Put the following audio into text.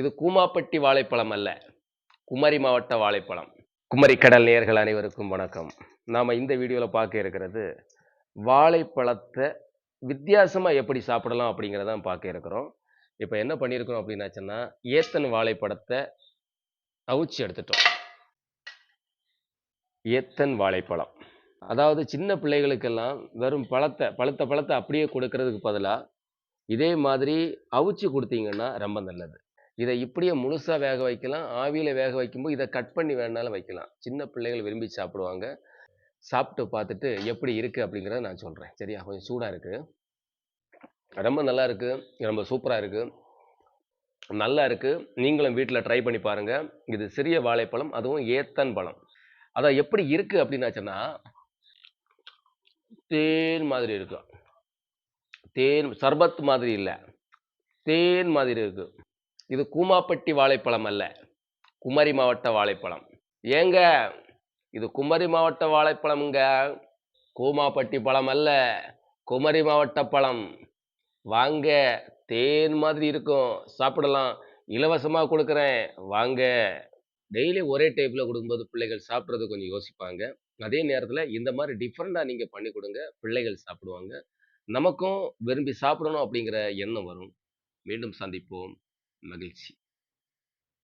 இது கூமாப்பட்டி வாழைப்பழம் அல்ல. குமரி மாவட்ட வாழைப்பழம். குமரி கடல் நேயர்கள் அனைவருக்கும் வணக்கம். நாம் இந்த வீடியோவில் பார்க்க இருக்கிறது வாழைப்பழத்தை வித்தியாசமாக எப்படி சாப்பிடலாம் அப்படிங்கிறதான் பார்க்க இருக்கிறோம். இப்போ என்ன பண்ணியிருக்கிறோம் அப்படின்னாச்சுன்னா ஏத்தன் வாழைப்பழத்தை அவிச்சு எடுத்துட்டோம். ஏத்தன் வாழைப்பழம். அதாவது சின்ன பிள்ளைகளுக்கெல்லாம் வெறும் பழத்தை பழுத்த பழத்தை அப்படியே கொடுக்கறதுக்கு பதிலாக இதே மாதிரி அவிச்சு கொடுத்தீங்கன்னா ரொம்ப நல்லது. இதை இப்படியே முழுசாக வேக வைக்கலாம். ஆவியில் வேக வைக்கும்போது இதை கட் பண்ணி வேணாலும் வைக்கலாம். சின்ன பிள்ளைகள் விரும்பி சாப்பிடுவாங்க. சாப்பிட்டு பார்த்துட்டு எப்படி இருக்குது அப்படிங்கிறத நான் சொல்கிறேன் சரியா? கொஞ்சம் சூடாக இருக்குது ரொம்ப நல்லா இருக்குது ரொம்ப சூப்பராக இருக்குது நல்லா இருக்குது நீங்களும் வீட்டில் ட்ரை பண்ணி பாருங்கள் இது சிறிய வாழைப்பழம் அதுவும் ஏத்தன் பழம். அதான் எப்படி இருக்குது அப்படின்னாச்சுன்னா தேன் மாதிரி இருக்கும் தேன் சர்பத் மாதிரி இல்லை. தேன் மாதிரி இருக்குது இது கூமாப்பட்டி வாழைப்பழம் அல்ல. குமரி மாவட்ட வாழைப்பழம். ஏங்க இது குமரி மாவட்ட வாழைப்பழம்ங்க? கூமாப்பட்டி பழம் அல்ல குமரி மாவட்ட பழம். வாங்க தேன் மாதிரி இருக்கும். சாப்பிடலாம். இலவசமாக கொடுக்குறேன். வாங்க. டெய்லி ஒரே டைப்பில் கொடுக்கும்போது பிள்ளைகள் சாப்பிட்றது கொஞ்சம் யோசிப்பாங்க. அதே நேரத்தில் இந்த மாதிரி டிஃப்ரெண்ட்டாக நீங்கள் பண்ணி கொடுங்க. பிள்ளைகள் சாப்பிடுவாங்க. நமக்கும் விரும்பி சாப்பிடணும் அப்படிங்கிற எண்ணம் வரும். மீண்டும் சந்திப்போம். लगै छी